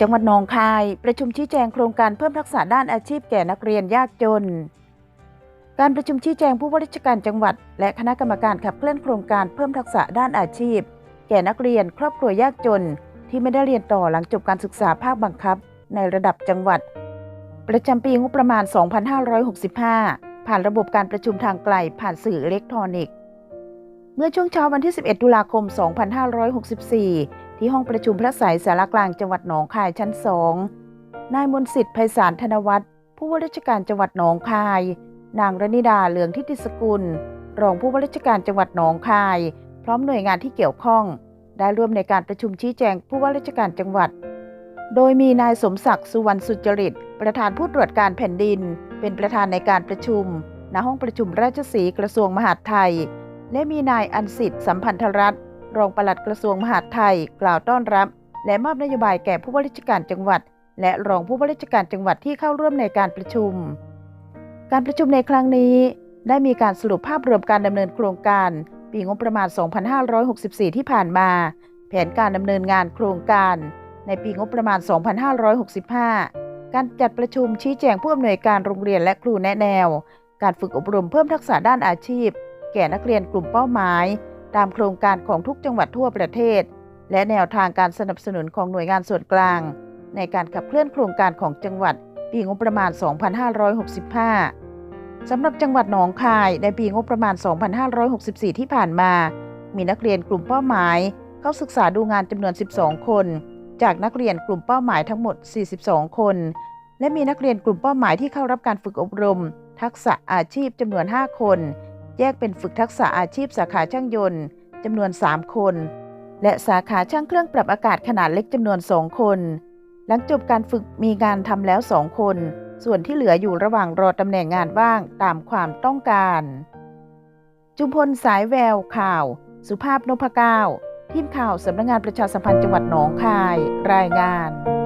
จังหวัดหนองคาย ประชุมชี้แจงโครงการเพิ่มทักษะด้านอาชีพแก่นักเรียนยากจน การประชุมชี้แจงผู้ว่าราชการจังหวัด และคณะกรรมการขับเคลื่อนโครงการเพิ่มทักษะด้านอาชีพ แก่นักเรียนครอบครัวยากจน ที่ไม่ได้เรียนต่อหลังจบการศึกษาภาคบังคับ ในระดับจังหวัด ประจำปีงบประมาณ 2565 ผ่านระบบการประชุมทางไกลผ่านสื่ออิเล็กทรอนิกส์เมื่อช่วงเช้าวันที่ 11 ตุลาคม 2564 ที่ห้องประชุมพระสายสารกลางจังหวัดหนองคายชั้น2นายมนสิทธิ์ไพศาลธนวัฒน์ผู้ว่าราชการจังหวัดหนองคาย นางรณิดาเหลืองทิติสกุล รองผู้ว่าราชการจังหวัดหนองคาย พร้อมหน่วยงานที่เกี่ยวข้อง ได้ร่วมในการประชุมชี้แจงผู้ว่าราชการจังหวัด โดยมีนายสมศักดิ์สุวรรณสุจริต ประธานผู้ตรวจการแผ่นดิน เป็นประธานในการประชุม ณห้องประชุมราชสีกระทรวงมหาดไทย และมีนายอันสิทธิ์สัมพันธรัตน์ รองปลัดกระทรวงมหาดไทยกล่าวต้อนรับ และมอบนโยบายแก่ผู้ว่าราชการจังหวัด และรองผู้ว่าราชการจังหวัดที่เข้าร่วมในการประชุม การประชุมในครั้งนี้ ได้มีการสรุปภาพรวมการดำเนินโครงการ ปีงบประมาณ 2564 ที่ผ่านมา แผนการดำเนินงานโครงการ ในปีงบประมาณ 2565 การจัดประชุมชี้แจงผู้อำนวยการโรงเรียนและครูแนะแนว การฝึกอบรมเพิ่มทักษะด้านอาชีพ แก่นักเรียนกลุ่มเป้าหมาย ตามโครงการของทุกจังหวัดทั่วประเทศ และแนวทางการสนับสนุนของหน่วยงานส่วนกลาง ในการขับเคลื่อนโครงการของจังหวัด ปีงบประมาณ 2565 สำหรับจังหวัดหนองคายในปีงบประมาณ 2564 ที่ผ่านมา มีนักเรียนกลุ่มเป้าหมาย เข้าศึกษาดูงานจำนวน 12 คน จากนักเรียนกลุ่มเป้าหมายทั้งหมด 42 คน และมีนักเรียนกลุ่มเป้าหมายที่เข้ารับการฝึกอบรม ทักษะอาชีพจำนวน 5 คน แยกเป็นฝึกทักษะอาชีพสาขาช่างยนต์จำนวน 3 คน และสาขาช่างเครื่องปรับอากาศขนาดเล็กจำนวน 2 คน หลังจบการฝึกมีงานทำแล้ว 2 คน ส่วนที่เหลืออยู่ระหว่างรอตำแหน่งงานว่างตามความต้องการ จุมพลสายแววข่าว สุภาพนพเก้าทีมข่าวสำนักงานประชาสัมพันธ์จังหวัดหนองคาย รายงาน